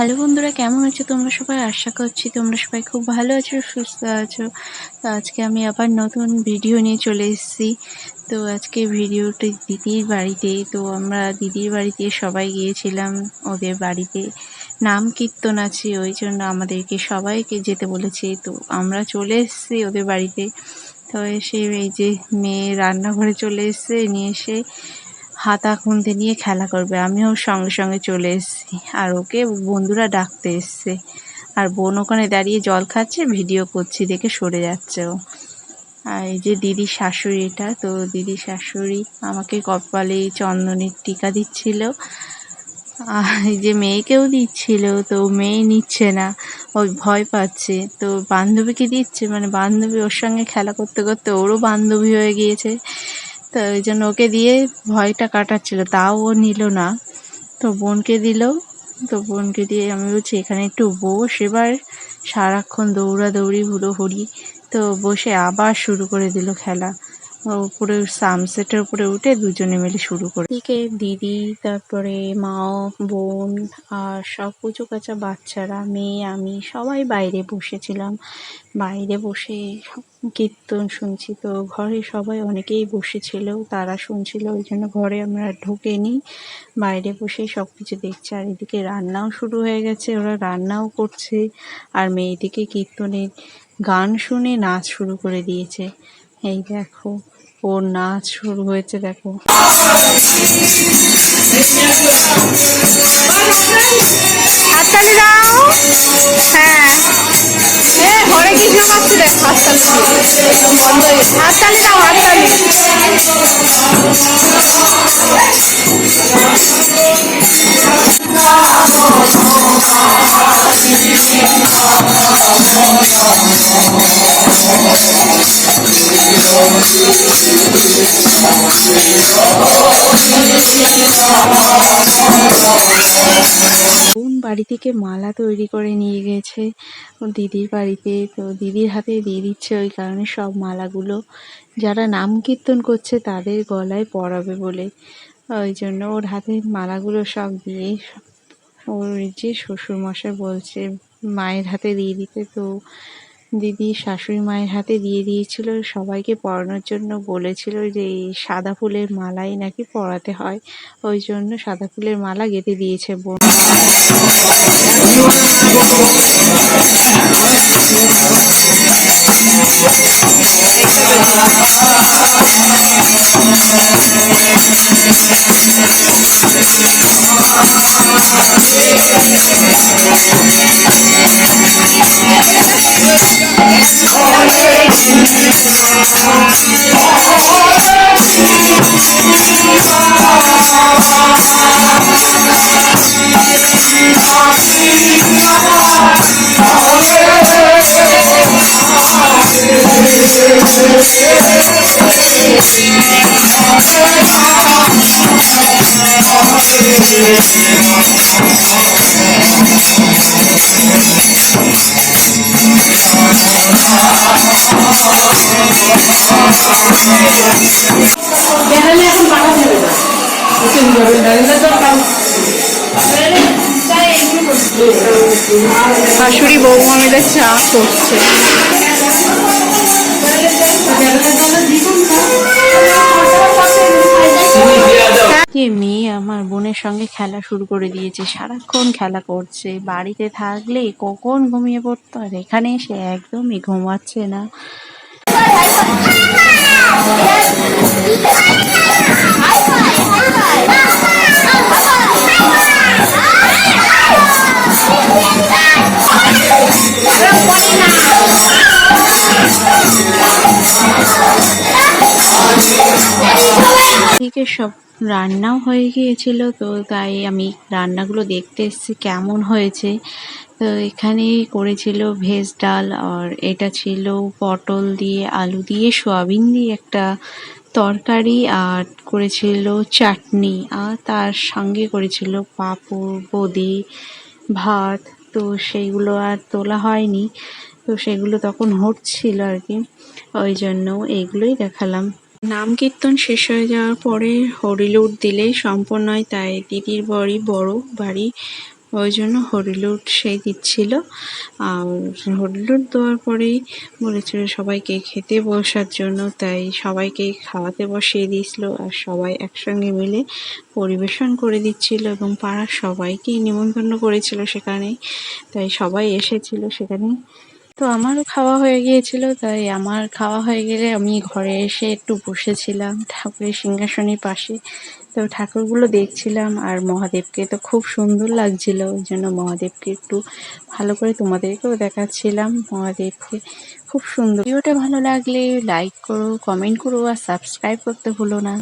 Hello বন্ধুরা, কেমন আছো? তোমরা সবাই আশা করছি তোমরা সবাই খুব ভালো আছো, সুস্থ আছো। তো আজকে আমি আবার নতুন ভিডিও নিয়ে চলে এসেছি। তো আজকে ভিডিওটি দিদির বাড়িতে। তো আমরা দিদির বাড়িতে সবাই গিয়েছিলাম, ওদের বাড়িতে। নাম কীর্তন আছে, ওই জন্য আমাদেরকে সবাইকে যেতে বলেছে। তো আমরা চলে এসেছি ওদের বাড়িতে। তো এসে এই যে মেয়ে রান্নাঘরে চলে এসছে, নিয়ে এসে হাতা খুনতে নিয়ে খেলা করবে। আমিও সঙ্গে সঙ্গে চলে এসেছি। আর ওকে বন্ধুরা ডাকতে এসছে। আর বোন ওখানে দাঁড়িয়ে জল খাচ্ছে, ভিডিও করছি, দেখে সরে যাচ্ছে ও। আর এই যে দিদির শাশুড়ি, এটা তো দিদি শাশুড়ি আমাকে কপালে চন্দনের টিকা দিচ্ছিল। আর এই যে মেয়েকেও দিচ্ছিল, তো মেয়ে নিচ্ছে না। ওই ভয় পাচ্ছে। তো বান্ধবীকে দিচ্ছে মানে বান্ধবী ওর সঙ্গে খেলা করতে করতে ওরও বান্ধবী হয়ে গিয়েছে। তো ওই জন্য ওকে দিয়ে ভয়টা কাটাচ্ছিল, তাও ও নিল না। তো বোনকে দিল, তো বোনকে দিয়ে আমি বলছি, এখানে একটু বস, এবার সারাক্ষণ দৌড়াদৌড়ি, হুড়োহুড়ি। তো বসে আবার শুরু করে দিল খেলা। উপরে সানসেটের উপরে উঠে দুজনে মিলে শুরু করে। দিকে দিদি, তারপরে মা বোন আর সব পুজো কাচা বাচ্চারা, মেয়ে, আমি সবাই বাইরে বসেছিলাম। বাইরে বসে কীর্তন শুনছি তো ঘরে সবাই অনেকেই বসেছিল, তারা শুনছিল, ওই জন্য ঘরে আমরা ঢুকেনি। বাইরে বসেই সব কিছু দেখছে। আর এদিকে রান্নাও শুরু হয়ে গেছে, ওরা রান্নাও করছে। আর মেয়েদিকে কীর্তনের গান শুনে নাচ শুরু করে দিয়েছে। এই দেখো। ওর নাচ শুরু হয়েছে, দেখো। হাততালি দাও। হ্যাঁ। হরে কৃষ্ণ নাচছে দেখ, হাততালি হাততালি দাও, হাততালি। বোন বাড়ি থেকে মালা তৈরি করে নিয়ে গেছে। দিদির বাড়িতে, তো দিদির হাতে দিয়ে দিচ্ছে ওই কারণে সব মালাগুলো। যারা নাম কীর্তন করছে তাদের গলায় পরাবে বলে। ওই জন্য ওর হাতে মালাগুলো সব দিয়ে ওর যে শ্বশুরমশাই বলছে, মায়ের হাতে দিয়ে দিতে, তো দিদি শাশুড়ি মায়ের হাতে দিয়ে দিয়েছিল, সবাইকে পরানোর জন্য বলেছিল যে এই সাদা ফুলের মালাই নাকি পরাতে হয়, ওই জন্য সাদা ফুলের মালা গেঁথে দিয়েছে বোন। শাশুড়ি বৌমা মিলে চা করছে। যে মেয়ে আমার বোনের সঙ্গে খেলা শুরু করে দিয়েছে, সারাক্ষণ খেলা করছে। বাড়িতে থাকলে কখন ঘুমিয়ে পড়তো? আর এখানে এসে একদমই ঘুমাচ্ছে না। সব রান্নাও হয়ে গিয়েছিল, তো তাই আমি রান্নাগুলো দেখতে এসেছি কেমন হয়েছে। তো এখানে করেছিল ভেজ ডাল, আর এটা ছিল পটল দিয়ে, আলু দিয়ে, সোয়াবিন দিয়ে একটা তরকারি, আর করেছিল চাটনি, আর তার সঙ্গে করেছিল পাঁপড় বড়ি ভাত, তো সেইগুলো আর তোলা হয়নি। তো সেগুলো তখন হচ্ছিল আর কি, ওই জন্য এইগুলোই দেখালাম। নাম কীর্তন শেষ হয়ে যাওয়ার পরে হরিলুট দিলে সম্পূর্ণ হয়, তাই দিদির বাড়ি বড় বাড়ি, ওই জন্য হরিলুট সেই দিচ্ছিল আর হরিলুট দেওয়ার পরেই বলেছিল সবাইকে খেতে বসার জন্য, তাই সবাইকে খাওয়াতে বসিয়ে দিয়েছিল আর সবাই একসঙ্গে মিলে পরিবেশন করে দিচ্ছিল এবং পাড়ার সবাইকেই নিমন্ত্রণ করেছিল সেখানে তাই সবাই এসেছিল সেখানে তো আমারও খাওয়া হয়ে গিয়েছিল, তাই আমার খাওয়া হয়ে গেলে আমি ঘরে এসে একটু বসেছিলাম ঠাকুরের সিংহাসনের পাশে। তো ঠাকুরগুলো দেখছিলাম আর মহাদেবকে তো খুব সুন্দর লাগছিল, ওই জন্য মহাদেবকে একটু ভালো করে তোমাদেরকেও দেখাচ্ছিলাম মহাদেবকে। খুব সুন্দর। ভিডিওটা ভালো লাগলে লাইক করো কমেন্ট করো আর সাবস্ক্রাইব করতে ভুলো না।